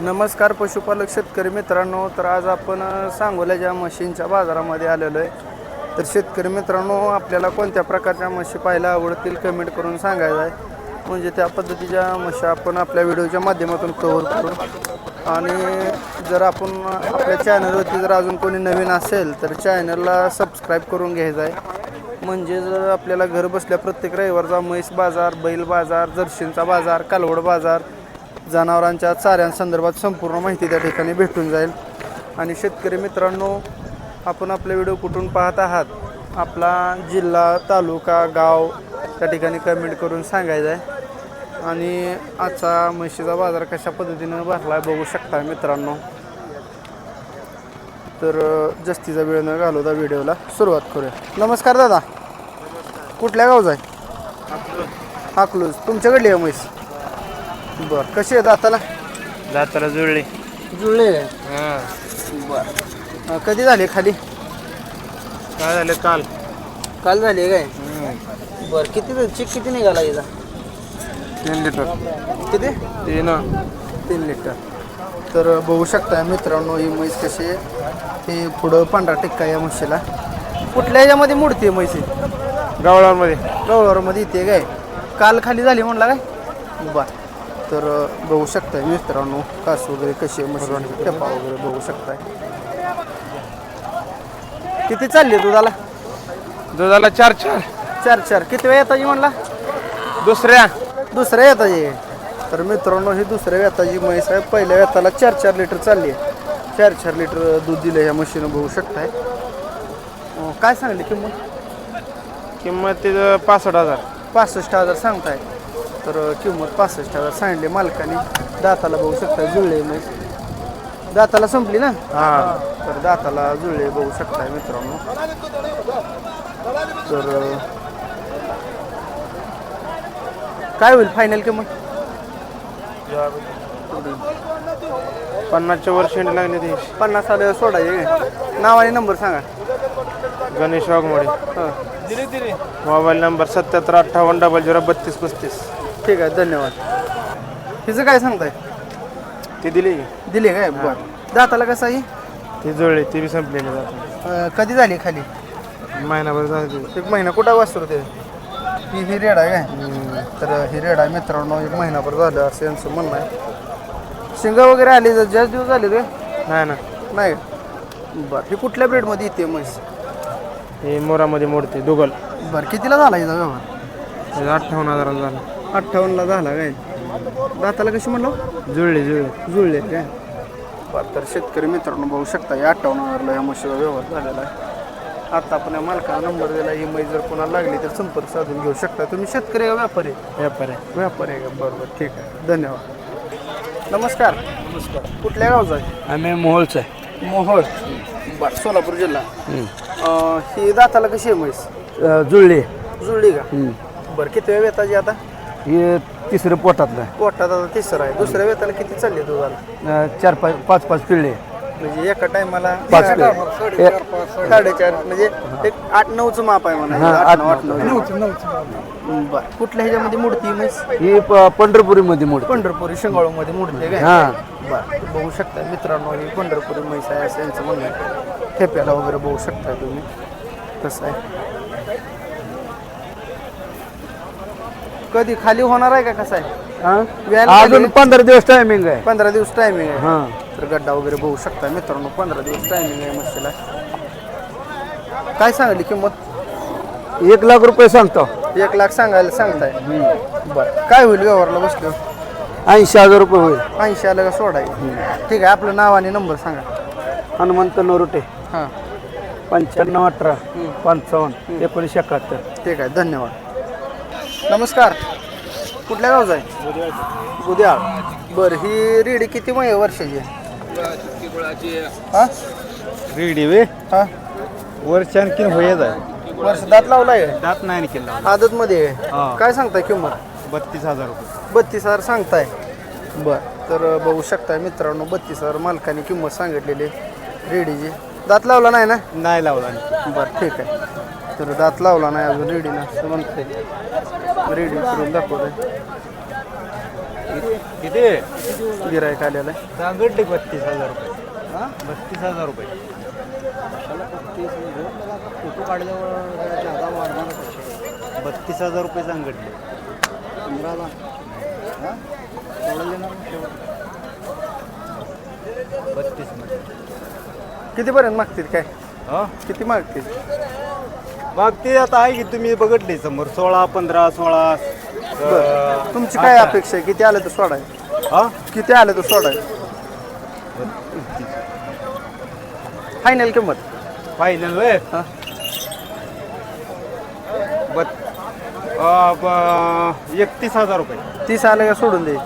नमस्कार पशुपालक शेतकरी मित्रांनो तर आज आपण सांगोल्याच्या म्हशींच्या बाजारामध्ये आलेलो आहे. तर शेतकरी मित्रांनो आपल्याला कोणत्या प्रकारच्या म्हशी पाहायला आवडतील कमेंट करून सांगायचं आहे. म्हणजे त्या पद्धतीच्या म्हशी आपण आपल्या व्हिडिओच्या माध्यमातून कव्हर करू. आणि जर आपण आपल्या चॅनलवरती जर अजून कोणी नवीन असेल तर चॅनलला सबस्क्राईब करून घ्यायचं आहे. म्हणजे जर आपल्याला घर बसल्या प्रत्येक रविवारचा म्हैस बाजार बैल बाजार जर्शींचा बाजार कालवड बाजार जनावरांच्या चाऱ्यांसंदर्भात संपूर्ण माहिती त्या ठिकाणी भेटून जाईल. आणि शेतकरी मित्रांनो आपण आपले व्हिडिओ कुठून पाहत आहात? आपला जिल्हा तालुका गाव त्या ठिकाणी कमेंट करून सांगायचं आहे आणि आजचा म्हशीचा बाजार कशा पद्धतीनं भरला आहे बघू शकता मित्रांनो. तर जास्तीचा वेळ न घालवता व्हिडिओला सुरुवात करूया. नमस्कार दादा. कुठल्या गावचा आहे? हाकलूज. तुमच्याकडली आहे म्हैस? बरं. कशी आहे दाताला? दाताला जुळले. जुळले? हा. बरं. कधी झाले खाली? काय झालं काल? काल झाले काय? बरं किती चिक किती निघाला याचा तीन लिटर. किती? तीन. तीन लिटर. तर बघू शकता मित्रांनो ही म्हैस कशी आहे. हे पुढं पांढरा टिक्का या म्हशीला. कुठल्या याच्यामध्ये मोडते म्हैसी गावळांमध्ये. गवळावरमध्ये येते काय? काल खाली झाली म्हणला काय? बर. तर बघू शकताय मित्रांनो कास वगैरे कशी आहे म्हशी टप्पा वगैरे बघू शकताय. किती चालली दुधाला? दुधाला चार चार. चार चार. किती वेळ येताची म्हणला दुसऱ्या. दुसऱ्या येताची तर मित्रांनो ही दुसऱ्या वेताची म्हैस आहे पहिल्या वेताला चार चार लिटर चालली आहे. चार चार लिटर दूध दिलं ह्या म्हशीनं बघू शकताय. काय सांगली किंमत? किंमत तिथं पासष्ट हजार. पासष्ट हजार सांगताय. तर किंमत पासष्ट हजार सांगली मालकाने. दाताला बघू शकता जुळले म्हैस दाताला संपली ना? हा. तर दाताला जुळले बघू शकताय मित्रांनो. तर काय होईल फायनल किंमत? पन्नासच्या वर शेंड लागले ते. पन्नास आले सोडायचे नाव आणि नंबर सांगा. गणेश वाघमोडे. हां. मोबाईल नंबर सत्याहत्तर अठ्ठावन्न डबल झिरो बत्तीस पस्तीस. ठीक आहे धन्यवाद. तिचं काय सांगताय? ती दिली. दिले काय? बरं. दाताला कसं आहे? ती जुळली ती बी संपलेली जात अं, कधी झाली खाली? महिनाभर झाली एक महिना कुठं वाचतो ते? ही ही रेड आहे काय? तर ही रेड आहे मित्रांनो एक महिनाभर झालं असं यांचं म्हणणं आहे. शिंग वगैरे आली जर जास्त दिवस झाले ते? नाही ना. नाही? बरं. ही कुठल्या ब्रेडमध्ये येते म्हैस? हे मोरामध्ये मोडते दुगल बरं कितीला झाला हिचा व्यवहार? अठ्ठावन्न हजाराला झालं. अठ्ठावन्नला झाला काय? दाताला कशी म्हणलो? जुळली जुळली. जुळले काय? बरं तर शेतकरी मित्रांनो बघू शकता या अठ्ठावन्न हजारला या म्हशीचा व्यवहार झालेला आहे. आता आपण या मालकाला नंबर दिला ही म्हैस जर कोणाला लागली तर संपर्क साधून घेऊ शकता. तुम्ही शेतकरी का व्यापारी आहे? व्यापार आहे. व्यापारी आहे का? बरं बरं ठीक आहे. धन्यवाद. नमस्कार. नमस्कार. कुठल्या गावचा आहे? आम्ही मोहोळचं आहे. मोहोळ. बरं सोलापूर जिल्हा. अं, ही दाताला कशी आहे म्हैस? जुळली. जुळली का? बरं किती वेळ येताची आता? हे तिसरं पोटातलं पोटात आता तिसरं आहे. दुसऱ्या वेताला किती चालली दुधाला? चार पाच पाच पाच पिल्ले. म्हणजे एका टायमाला पाच साडेचार म्हणजे एक आठ नऊचं माप आहे म्हणा. हा, आठ आठ नऊ आठ नऊ. बरं. कुठल्या ह्याच्यामध्ये मूर्ती म्हैस ही पंढरपुरीमध्ये मोड पंढरपुरी शेंगाळूमध्ये मूर्ती काय? हा. बरं. बघू शकता मित्रांनो ही पंढरपुरी म्हैस आहे असं यांचं म्हणणं आहे. ठेप्याला वगैरे बघू शकता तुम्ही. कसं आहे? कधी खाली होणार आहे का कसं आहे? व्यायाला अजून? पंधरा दिवस टायमिंग आहे. पंधरा दिवस टायमिंग आहे. हा. तर गड्डा वगैरे बघू शकता मित्रांनो पंधरा दिवस टायमिंग आहे म्हशीला काय सांगली किंमत? एक लाख रुपये सांगतो. एक लाख सांगायला सांगताय. बरं. काय होईल व्यवहारला बसलो? ऐंशी हजार रुपये होईल. ऐंशी आलं का सोडाय ठीक आहे आपलं नाव आणि नंबर सांगा. हनुमंत नरोटे. हां. पंच्याण्णव अठरा पंचावन्न एकोणीसशे एकाहत्तर. ठीक आहे धन्यवाद. नमस्कार. कुठल्या गावचा आहे? बुद्याळ बरं ही रेडी किती मग वर्षाची? आहे हां? रेडी वे. हां. वरच्या आणखीन होईल आहे. वर्ष दात लावलाय? दात नाही केला आदत मध्ये. काय सांगताय किंमत? बत्तीस हजार रुपये. बत्तीस हजार सांगताय. बर तर बघू शकताय मित्रांनो बत्तीस हजार मालकाने किंमत सांगितलेली रेडीची. दात लावला नाही ना? नाही लावला. आणखी. बरं ठीक आहे. तर दात लावला नाही अजून रेडीनं. असं म्हणते रेडी करून दाखवतंय किती गिरायक आलेलं आहे. सांगडले बत्तीस हजार रुपये. बत्तीस हजार रुपये. फोटो काढल्यावर जादा वाढणार बत्तीस हजार रुपये सांगडले. पंधराला हां? एवढं देणार शेवट. बत्तीस कितीपर्यंत मागतील काय? हा? किती मागतील? मग ते आता आहे की तुम्ही बघितले समोर सोळा पंधरा सोळा तुमची काय अपेक्षा आहे? किती आलं तर सोडाय? हा? किती आलं तर सोडाय? फायनल किंमत. फायनल वय हा. बत एकतीस हजार रुपये. तीस आलं का सोडून दे.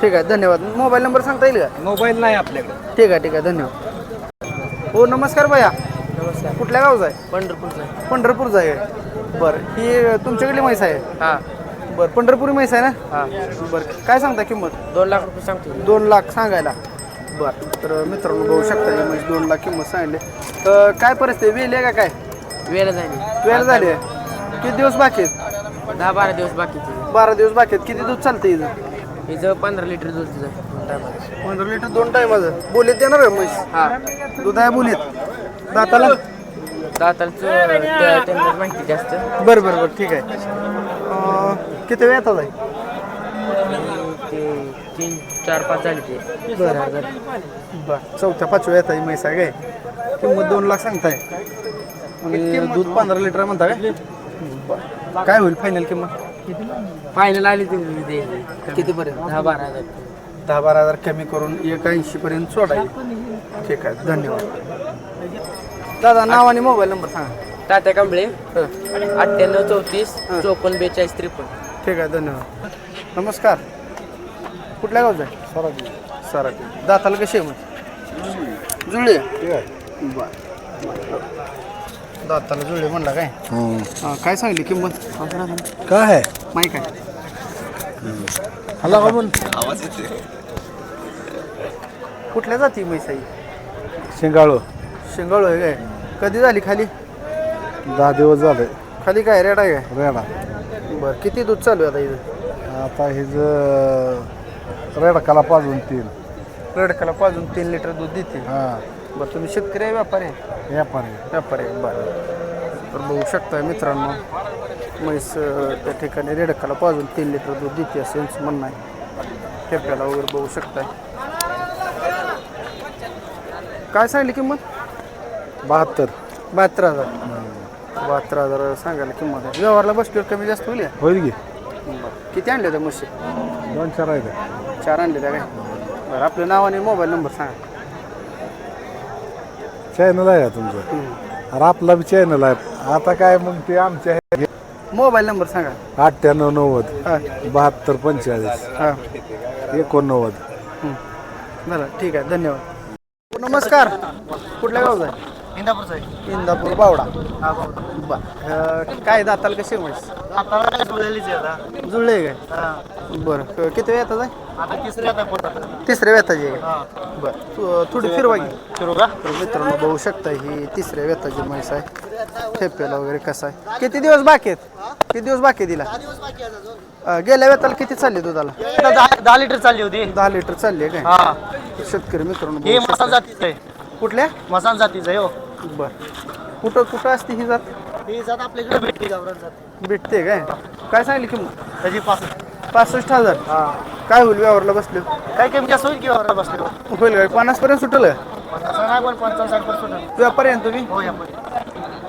ठीक आहे धन्यवाद. मोबाईल नंबर सांगता येईल का? मोबाईल नाही आपल्याकडे. ठीक आहे ठीक आहे धन्यवाद. हो नमस्कार भैया. कुठल्या गावचा आहे? पंढरपूरचा पंढरपूरचा आहे बरं. ही तुमच्याकडली म्हैस आहे? हा. बरं. पंढरपुरी म्हैस आहे ना? हा. बरं. काय सांगता किंमत? दोन लाख रुपये सांगतो दोन लाख सांगायला. बरं. तर मित्रांनो बघू शकता ही म्हैस दोन लाख किंमत सांगितली तर काय परिस्थिती? वेल आहे का काय? वेळ झाली. वेळ झाली आहे. किती दिवस बाकी आहेत? दहा बारा दिवस बाकीचे बारा दिवस बाकी आहेत. किती दूध चालतं इथं? हिचं पंधरा लिटर दूध टायमाला. पंधरा लिटर दोन टायमाचं बोलीत देणार आहे म्हैस? हा. दूध आहे बोलीत? दाताला? त्या- त्यांना माहिती जास्त. बरं बरं बरं ठीक आहे. अं, किती वेळ येतात आहे? ते तीन चार पाच झाले ते. बरं. हजार बरं चौथ्या पाचव्या येत आहे म्हैस आहे. काय किंमत दोन लाख सांगताय. आणि दूध पंधरा लिटर म्हणता काय? बरं. काय होईल फायनल किंमत? फायनल आली ते कितीपर्यंत? दहा बारा हजार. दहा बारा हजार कमी करून एक ऐंशी पर्यंत सोडायचे. ठीक आहे धन्यवाद. दादा नाव आणि मोबाईल नंबर सांगा. तात्या कांबळे अठ्ठ्याण्णव चौतीस चोपन्न बेचाळीस त्रेपन्न. ठीक आहे धन्यवाद. नमस्कार. कुठल्या गावचं आहे? सराटी. दाताला कशी आहे मग? जुळले. बर दाताला जुळले म्हणला काय? हा, काय सांगली किंमत? काय आहे? माहीत आहे हल्ला का म्हणून कुठल्या जाती म्हैसाई? शेंगाळू. शेंगाळू आहे काय? कधी झाली खाली? दहा दिवस झाले. खाली काय रेड आहे काय? रेडा. बरं किती दूध चालू आहे आता इथं? आता हे रेडकाला पाजून तीन. रेडकाला पाजून तीन लिटर दूध देते हां. बरं तुम्ही शेतकरी आहे व्यापारी आहे? व्यापारी व्यापारी आहे बरं. तर बघू शकता मित्रांनो म्हैस अं, त्या ठिकाणी रेडकाला पाजून तीन लिटर दूध देते असं यांचं म्हणणं आहे. ठेप्याला वगैरे बघू शकताय. काय सांगली किंमत? बहात्तर. बहात्तर हजार. बहात्तर हजार सांगायला किंमत आहे. व्यवहारला बसल्यावर कमी जास्त होईल? होईल की. बरं. किती आणले त्या म्हशी? दोन चार आहे चार आणले त्या काय? बरं आपलं नाव आणि मोबाईल नंबर सांगा. चॅनल आहे तुमचं. अरे आपला बी चॅनल आहे. आता काय मग ते आमच्या आहे मोबाईल नंबर सांगा. अठ्ठ्याण्णव नव्वद हां. बहात्तर पंचेचाळीस. हां. एकोणनव्वद. बरं ठीक आहे. धन्यवाद. नमस्कार. कुठल्या गावचा आहे? इंदापूरचा आहे. इंदापूर बावडा. हा बर अं, काय दाताल कसे म्हैस? काय आहे आता. जुळले काय? हा. बरं क- किती वेळ येतात आहे? आता तिसरी आता पोटात तिसऱ्या वेताची आहे हा. बरं थोडी फिरवा की. सुरू का? तर मित्रांनो बघू शकता ही तिसऱ्या वेताची म्हैस आहे. ठेप्याला वगैरे कसं आहे? किती दिवस बाकी आहेत? किती दिवस बाकी आहे तिला? अं, गेल्या वेताला किती चालली दुधाला? आता दहा दहा लिटर चालली होती. दहा लिटर चालली आहे काय? शेतकरी मित्रांनो हे बघू मसान शकता. जातीचं आहे. कुठल्या? मसान जातीचं आहे हो. बर. कुठं कुठं असते ही जात? ही जात आपल्याकडे भेटते गावरान जात. भेटते काय? काय सांगली किंमत? त्याची पास पासष्ट हजार. हा. काय होईल व्यवहारला बसले? काय कमी जास्त होईल की गावरान बसले? होईल काय? पन्नास पर्यंत सुटलं? असं नाही पण पंचावन्न साठ पर्यंत व्यापारी आहे ना तुम्ही? हो या पण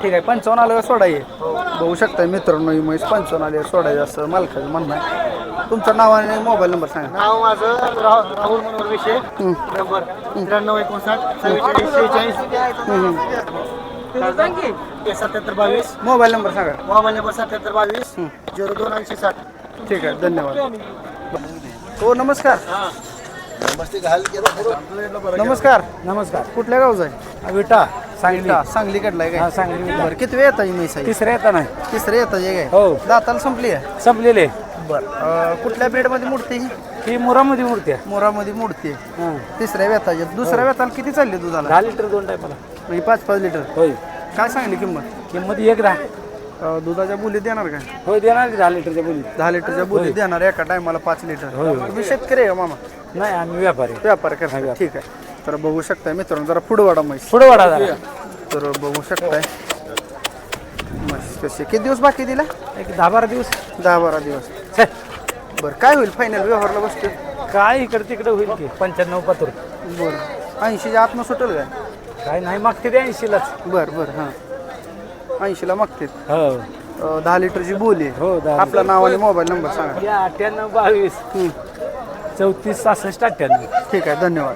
ठीक आहे पंचावन्न आलं सोडा ये बघू शकता मित्रांनो ही म्हैस पंचावन्न आले सोडायचं असं मालकाचं म्हणणं आहे. तुमचं नाव आणि मोबाईल नंबर सांगा. नाव माझं राह- राहुल मनोहर विषय नंबर त्र्याण्णव एकोणसाठ चव्वेचाळीस शेहेचाळीस सत्याहत्तर बावीस. मोबाईल नंबर सांगा. मोबाईल नंबर सत्याहत्तर बावीस. झिरो दोन ऐंशी साठ ठीक आहे धन्यवाद. हो नमस्कार. नमस्कार नमस्कार. कुठल्या गावचा आहे? विटा. सांगली. सांगली कडलाय काय? सांगली बरं किती वेळ येतात ही म्हैस आहे? तिसऱ्या येता नाही. तिसरे येतात हे काय? हो. दाताला संपली आहे? संपलेले बरं कुठल्या बेडमध्ये मूर्ती ही? ही मुरामध्ये आहे मोरामध्ये मूर्ती आहे हां. तिसऱ्या व्यताच्या दुसऱ्या व्यताला किती चालली दुधाला? दहा लिटर दोन टायमाला. म्हणजे पाच पाच लिटर. होय. काय सांगली किंमत? किंमत एक दहा. अं, दुधाच्या बोली देणार का हो देणार की दहा लिटरच्या बोली. दहा लिटरच्या बोली देणार एका टायमाला पाच लिटर. तुम्ही शेतकरी आहे का मामा? नाही आम्ही व्यापारी व्यापार करता. ठीक आहे. तर बघू शकताय मित्रांनो जरा पुढे वाडा म्हैस. पुढे वाढा जरा. तर बघू शकताय. म्हैस कशी किती दिवस बाकी दिला एक दहा बारा दिवस. दहा बारा दिवस. बरं काय होईल फायनल व्यवहारला बसतो काय इकडे तिकडे होईल की पंच्याण्णव पात्र. बरं. ऐंशीच्या आतनं सुटेल काय? काय नाही मागते ते ऐंशीलाच. बरं बरं हां. ऐंशीला मागते. हो. अं, दहा लिटरची बोली आहे. हो दहा आपला नाव आणि मोबाईल नंबर सांगा. या अठ्ठ्याण्णव बावीस. चौतीस सहासष्ट अठ्ठ्याण्णव. ठीक आहे धन्यवाद.